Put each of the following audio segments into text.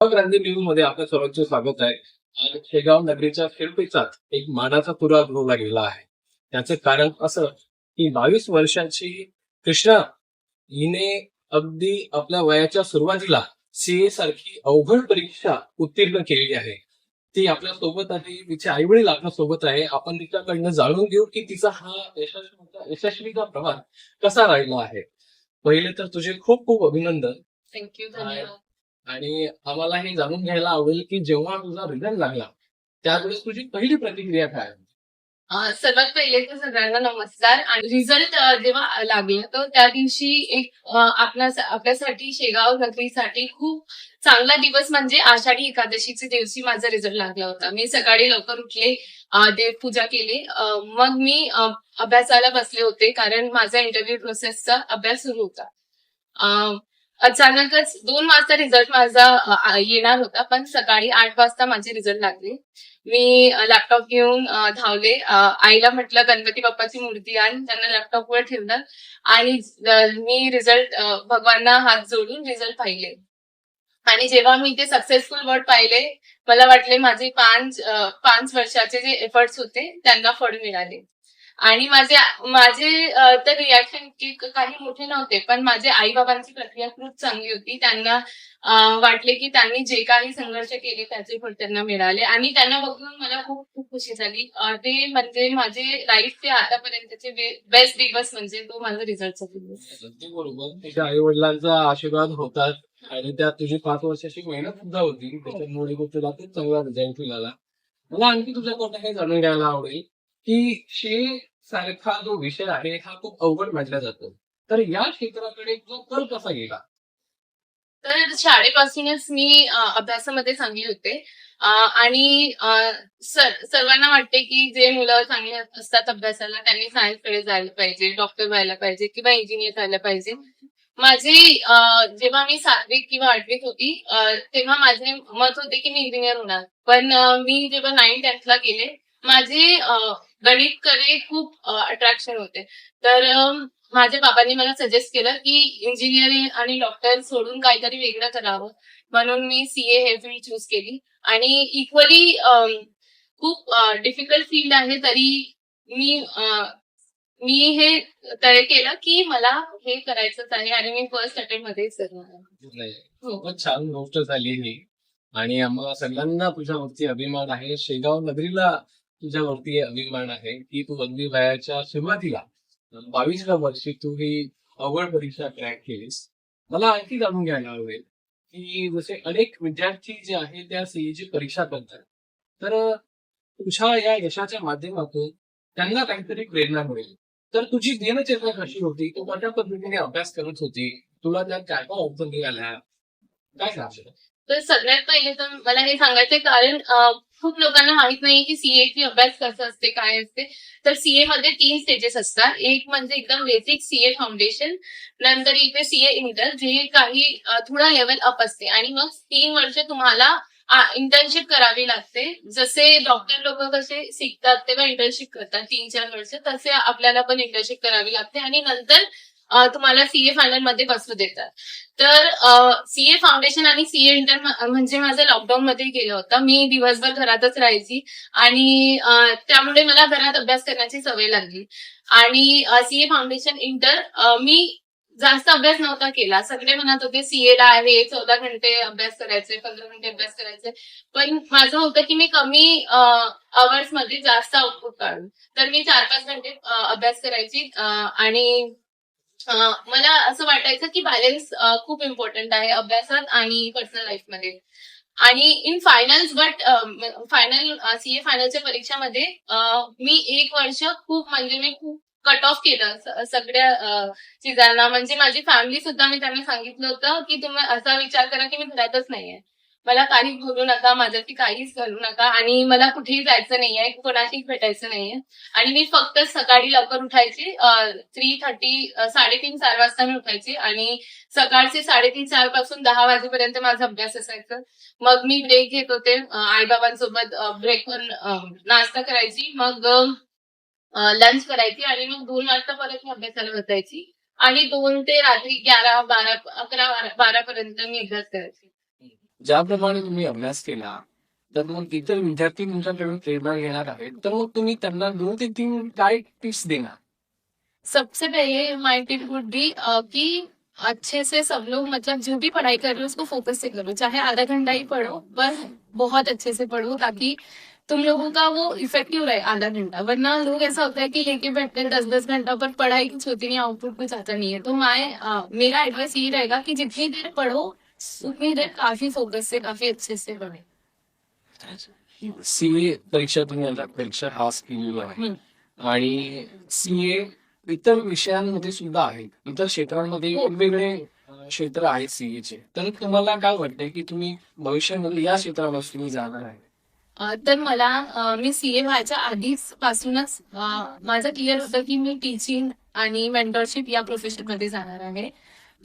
क्रांती न्यूजमध्ये आपल्या सर्वांचे स्वागत आहे. आज शेगाव नगरीच्या फिरपेचात एक मानाचा पुरा गृहला गेला आहे. त्याचे कारण असं की बावीस वर्षांची कृष्णा हिने अगदी आपल्या वयाच्या सुरुवातीला सीए सारखी अवघड परीक्षा उत्तीर्ण केलेली आहे. ती आपल्यासोबत आहे तिचे आई वडील आपल्यासोबत आहे. आपण तिच्याकडनं जाणून घेऊ की तिचा हा यशस्वी यशस्वीचा प्रवास कसा राहिला आहे. पहिले तर तुझे खूप खूप अभिनंदन. थँक्यू धन्यवाद. आणि आम्हाला हे जाणून घ्यायला आवडेल की जेव्हा तुझा रिझल्ट लागला त्यावेळेस तुझी पहिली प्रतिक्रिया काय सर्वात पहिले तर सगळ्यांना नमस्कार. आणि रिझल्ट जेव्हा लागला तर त्या दिवशी एक आपल्या आपल्यासाठी शेगाव नगरीसाठी खूप चांगला दिवस म्हणजे आषाढी एकादशीच्या दिवशी माझा रिझल्ट लागला होता. मी सकाळी लवकर उठले देवपूजा केली. मग मी अभ्यासाला बसले होते कारण माझा इंटरव्ह्यू प्रोसेसचा अभ्यास सुरू होता. अचानकच दोन वाजता रिझल्ट माझा येणार होता पण सकाळी आठ वाजता माझे रिझल्ट लागले. मी लॅपटॉप घेऊन धावले. आईला म्हटलं गणपती बाप्पाची मूर्ती आण. त्यांना लॅपटॉपवर ठेवलं आणि मी रिझल्ट भगवानना हात जोडून रिझल्ट पाहिले. आणि जेव्हा मी ते सक्सेसफुल वर्ड पाहिले मला वाटले माझे पाच पाच वर्षाचे जे एफर्ट्स होते त्यांना फळ मिळाले. आणि माझे माझे तर रिॲक्शन काही मोठे नव्हते पण माझे आई बाबांची प्रक्रिया खूप चांगली होती. त्यांना वाटले की त्यांनी जे काही संघर्ष केले त्याचे फळ त्यांना मिळाले. आणि त्यांना बघून मला खूप खूप खुशी झाली. ते म्हणजे माझे लाईफचे आतापर्यंतचे बेस्ट दिवस म्हणजे तो माझा रिझल्टचा दिवस. बरोबर. तुझ्या आई वडिलांचा आशीर्वाद होतात. आणि त्यात तुझी पाच वर्षाची मेहनत सुद्धा होती. त्याच्यामुळे खूप तुला खूप चांगला रिझल्ट मिळाला. मला आणखी तुझ्याकडनं काही जाणून घ्यायला आवडेल. की शे सारखा जो विषय आहे हा खूप अवघड म्हटला जातो. तर या क्षेत्राकडे जो कल कसा गेला? तर शाळेपासूनच मी अभ्यासामध्ये सांगले होते. आणि सर्वांना वाटते की जे मुलं चांगले असतात अभ्यासाला त्यांनी सायन्सकडे जायला पाहिजे डॉक्टर व्हायला पाहिजे किंवा इंजिनियर व्हायला पाहिजे. माझे जेव्हा मी सातवीत किंवा आठवीत होती तेव्हा माझे मत होते की मी इंजिनियर होणार. पण मी जेव्हा नाईन टेन्थला गेले माझे अ, गणितकडे खूप अट्रॅक्शन होते. तर माझ्या बाबांनी मला सजेस्ट केलं की इंजिनिअरिंग आणि डॉक्टर सोडून काहीतरी वेगळं करावं. म्हणून मी सीए हे फील्ड चूज केली. आणि इक्वली खूप डिफिकल्ट फील्ड आहे तरी मी मी हे तय केलं की मला हे करायचंच आहे आणि मी फर्स्ट अटेम्प्ट मध्येच करणार. खूपच छान गोष्ट झाली ही. आणि आम्हाला सगळ्यांना तुझ्यावरती अभिमान आहे. शेगाव नगरीला तुझ्यावरती अभिमान आहे की तू अगदी वयाच्या सुरुवातीला बावीसव्या वर्षी तू ही अवघड परीक्षा क्रॅक केलीस. मला आणखी जाणून घ्यायला आवडेल की जसे अनेक विद्यार्थी जे आहेत त्या सीईची परीक्षा करतात तर तुझ्या या यशाच्या माध्यमातून त्यांना काहीतरी प्रेरणा मिळेल. तर तुझी दिनचर्या कशी होती? तू कशा पद्धतीने अभ्यास करत होती? तुला त्यात काय काय अडचणी आल्या? काय सांगशील तर सगळ्यात पहिले तर मला हे सांगायचंय कारण खूप लोकांना माहीत नाही की सीए ची अभ्यास कसं असते काय असते. तर सीए मध्ये तीन स्टेजेस असतात. एक म्हणजे एकदम बेसिक सीए फाउंडेशन नंतर इथे सीए इंटर जे काही थोडा लेवल अप असते. आणि मग तीन वर्ष तुम्हाला इंटर्नशिप करावी लागते. जसे डॉक्टर लोक कसे शिकतात तेव्हा इंटर्नशिप करतात तीन चार वर्ष. तसे आपल्याला पण इंटर्नशिप करावी लागते. आणि नंतर तुम्हाला सीए फायनलमध्ये बसू देतात. तर सीए फाउंडेशन आणि सीए इंटर म्हणजे माझं लॉकडाऊन मध्ये गेलं होतं. मी दिवसभर घरातच राहायची आणि त्यामुळे मला घरात अभ्यास करण्याची सवय लागली. आणि सीए फाउंडेशन इंटर मी जास्त अभ्यास नव्हता केला. सगळे म्हणत होते सीए ला आहे चौदा घंटे अभ्यास करायचे पंधरा घंटे अभ्यास करायचे. पण माझं होतं की मी कमी आवर्समध्ये जास्त आउटपुट काढू तर मी चार पाच घंटे अभ्यास करायची आणि मला असं वाटायचं की बॅलन्स खूप इम्पॉर्टंट आहे अभ्यासात आणि पर्सनल लाईफमध्ये आणि in finals but final CA फायनलच्या परीक्षामध्ये मी एक वर्ष खूप म्हणजे मी खूप कट ऑफ केलं सगळ्या चीजांना. म्हणजे माझी फॅमिली सुद्धा मी त्यांना सांगितलं होतं की तुम्ही असा विचार करा की मी घरातच नाहीये. मला काही बोलू नका माझ्याशी काहीच घालू नका आणि मला कुठेही जायचं नाहीये कोणाशीच भेटायचं नाहीये. आणि मी फक्त सकाळी लवकर उठायची थ्री थर्टी साडेतीन चार वाजता मी उठायची आणि सकाळचे साडेतीन चारपासून दहा वाजेपर्यंत माझा अभ्यास असायचा. मग मी ब्रेक घेत होते आई बाबांसोबत ब्रेक नाश्ता करायची मग लंच करायची आणि मग दोन वाजता परत मी अभ्यासाला बसायची आणि दोन ते रात्री ग्यारा बारा अकरा बारा बारा पर्यंत मी अभ्यास करायची. ज्याप्रमाणे तुम्ही अभ्यास केला, तर मग इतर विद्यार्थी तुमच्याकडून प्रेरणा घेणार आहेत. तर मग तुम्ही त्यांना दोन ते तीन काय टिप्स देणार? सबसे पहले माई टिप वुड बी कि अच्छे से सब लोग मतलब जो भी पढ़ाई कर रहे हो, उसको फोकस से करो। चाहे आधा घंटा ही पढ़ो, पर बहुत अच्छे से पढ़ो, ताकि तुम लोगों का वो इफ़ेक्टिव रहे आधा घंटा? वरना लोग ऐसा होता है कि लेके बैठते हैं दस दस घंटा पर पढ़ाई कुछ होती नहीं आउटपुट कुछ आता नहीं है। तो मैं मेरा एडवाइस यही रहेगा कि जितनी देर पढ़ो काफी फोकस से काफी अच्छे से सीए परीक्षा तुम्ही परीक्षा पास केलेली आहे. आणि सीए इतर विषयांमध्ये सुद्धा आहेत इतर क्षेत्रांमध्ये हो. वेगवेगळे क्षेत्र आहेत सीएचे तर तुम्हाला काय वाटतंय की तुम्ही भविष्यामध्ये या क्षेत्रावर तुम्ही जाणार आहे? अ, तर मला मी सीए व्हायच्या आधीच पासूनच अ, माझं क्लिअर होतं की मी टीचिंग आणि मेंटरशिप या प्रोफेशनमध्ये जाणार आहे.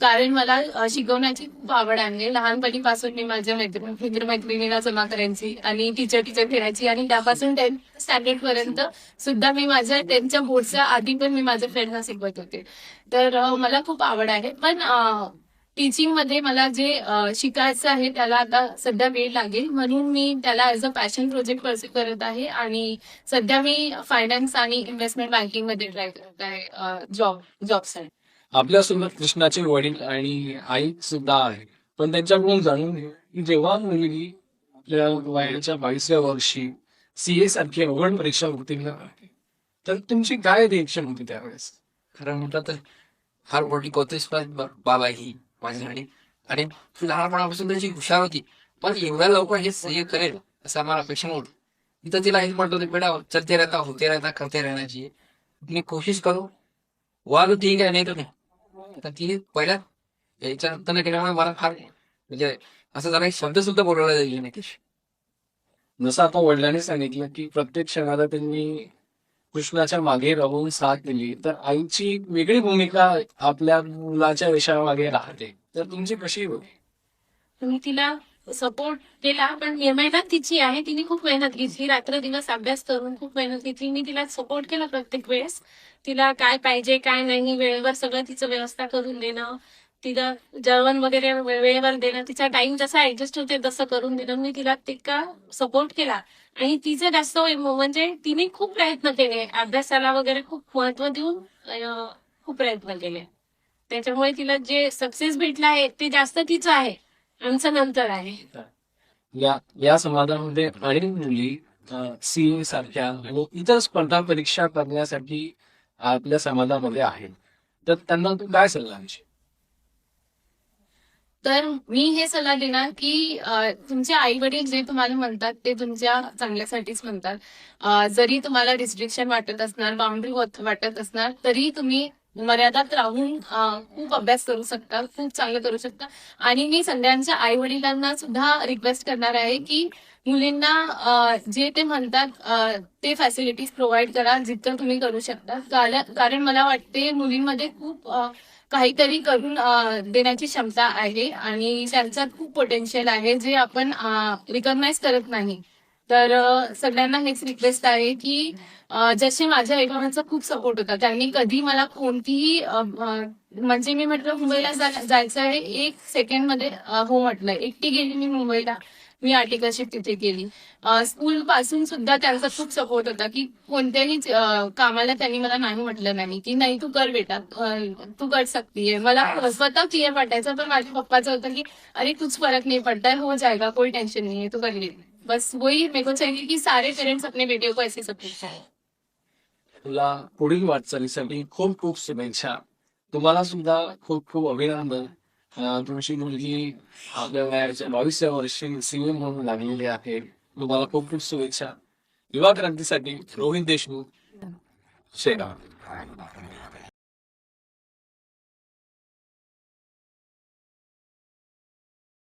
कारण मला शिकवण्याची खूप आवड आहे. लहानपणीपासून मी माझ्या मैत्रिणी मित्र मैत्रिणीला जमा करायची आणि टीचर टीचर फिरायची आणि त्यापासून टेन्थ स्टँडर्ड पर्यंत सुद्धा मी माझ्या टेन्थच्या बोर्डच्या आधी पण मी माझ्या फ्रेंडना शिकवत होते. तर मला खूप आवड आहे. पण टीचिंगमध्ये मला जे शिकायचं आहे त्याला आता सध्या वेळ लागेल. म्हणून मी त्याला as a passion project pursue करत आहे आणि सध्या मी फायनान्स आणि इन्व्हेस्टमेंट बँकिंगमध्ये ट्राय करत आहे जॉब जॉबसाठी आपल्यासोबत कृष्णाचे वडील आणि आई सुद्धा आहे पण त्यांच्याकडून जाणून घे की जेव्हा मुलगी आपल्या वयाच्या बावीसव्या वर्षी सीए सारखी अवघड परीक्षा उत्तीर्ण आहे तर तुमची काय रिएक्शन होती त्यावेळेस? खरं म्हटलं तर फार मोठी कोतेस बाबा ही माझ्यासाठी. आणि लहानपणापासून त्याची हुशार होती पण एवढ्या लवकर हे सह्य करेल असं आम्हाला अपेक्षा नव्हती. इथं तिला हेच म्हणतो बेटा चलते राहता होते राहता करते राहण्याची. मी कोशिश करू. वाद ठीक आहे नाही तर नाही. तर ती पहिल्या याच्यानंतर केल्यामुळे मला फार म्हणजे असं जरा शब्द सुद्धा बोलवला जाईल नाही. जसं आता वडिलांनी सांगितलं की प्रत्येक क्षणाला त्यांनी कृष्णाच्या मागे राहून साथ दिली तर आईची एक वेगळी भूमिका आपल्या मुलाच्या यशामागे राहते. तर तुमची कशी होती मी तिला सपोर्ट केला पण मेहनत तिची आहे. तिने खूप मेहनत घेतली. रात्र दिवस अभ्यास करून खूप मेहनत घेतली. मी तिला सपोर्ट केला प्रत्येक वेळेस. तिला काय पाहिजे काय नाही वेळेवर सगळं तिचं व्यवस्था करून देणं. तिला जेवण वगैरे वेळेवर देणं. तिचा टाइम जसा ऍडजस्ट होते तसं करून देणं. मी तिला तितका सपोर्ट केला. आणि तिचं जास्त म्हणजे तिने खूप प्रयत्न केले. अभ्यासाला वगैरे खूप महत्त्व देऊन खूप प्रयत्न केले. त्याच्यामुळे तिला जे सक्सेस भेटलं आहे ते जास्त तिचं आहे. आमचं नंतर आहे. या या समाजामध्ये अनेक मुली सीए सारख्या आणि इतर स्पर्धा परीक्षा करण्यासाठी आपल्या समाजामध्ये आहेत. तर त्यांना तू काय सल्ला देशील? तर मी हे सल्ला देणार की तुमचे आई वडील जे तुम्हाला म्हणतात ते तुमच्या चांगल्यासाठीच म्हणतात. जरी तुम्हाला रिस्ट्रिक्शन वाटत असणार बाउंड्री वाटत असणार तरी तुम्ही मर्यादात राहून खूप अभ्यास करू शकता खूप चांगलं करू शकता. आणि मी सगळ्यांच्या आई वडिलांना सुद्धा रिक्वेस्ट करणार आहे की मुलींना जे ते म्हणतात ते फॅसिलिटीज प्रोव्हाइड करा जितकं तुम्ही करू शकता. कारण मला वाटते मुलींमध्ये खूप काहीतरी करून देण्याची क्षमता आहे आणि त्यांच्यात खूप पोटेन्शियल आहे जे आपण रिकॉग्नाइज करत नाही. तर सगळ्यांना हेच रिक्वेस्ट आहे की जसे माझ्या आईबाबांचा खूप सपोर्ट होता. त्यांनी कधी मला कोणतीही म्हणजे मी म्हटलं मुंबईला जायचं आहे. एक सेकंडमध्ये हो म्हटलं. एकटी गेली मी मुंबईला. मी आर्टिकलशिप तिथे केली. स्कूल पासून सुद्धा त्यांचा खूप सपोर्ट होता की कोणत्याही कामाला त्यांनी मला नाही म्हटलं नाही की नाही तू कर बेटा. तू कर सकती मला स्वतः क्लिअर वाटायचं. पण माझ्या पप्पाचं होतं की अरे कुछ फरक नाही पड़ता हो जाएगा कोई टेन्शन नाही तू कर. बस वही मेरे को चाहिए कि सारे पेरेंट्स अपने बेटियों को ऐसे सपोर्ट करें तुला पुढील वाटचालीसाठी खूप खूप शुभेच्छा. तुम्हाला सुद्धा खूप खूप अभिनंदन. तुमची मुलगी आपल्या वयाच्या बावीसव्या वर्षी सीए म्हणून लागलेली आहे. तुम्हाला खूप खूप शुभेच्छा. युवा क्रांतीसाठी रोहित देशमुख. शेगाव.